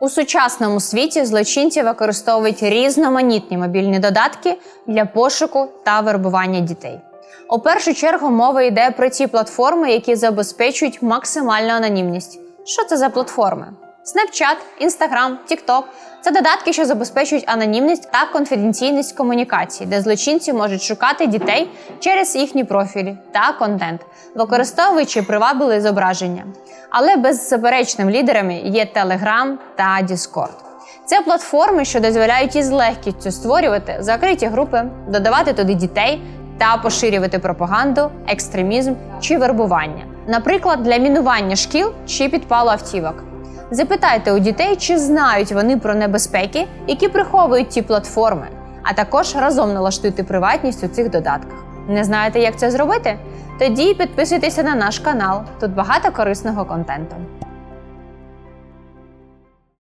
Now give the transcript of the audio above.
У сучасному світі злочинці використовують різноманітні мобільні додатки для пошуку та вербування дітей. У першу чергу мова йде про ті платформи, які забезпечують максимальну анонімність. Що це за платформи? Snapchat, Instagram, TikTok – це додатки, що забезпечують анонімність та конфіденційність комунікації, де злочинці можуть шукати дітей через їхні профілі та контент, використовуючи привабливі зображення. Але беззаперечним лідерами є Telegram та Discord. Це платформи, що дозволяють із легкістю створювати закриті групи, додавати туди дітей та поширювати пропаганду, екстремізм чи вербування, наприклад, для мінування шкіл чи підпалу автівок. Запитайте у дітей, чи знають вони про небезпеки, які приховують ті платформи, а також разом налаштуйте приватність у цих додатках. Не знаєте, як це зробити? Тоді підписуйтеся на наш канал. Тут багато корисного контенту.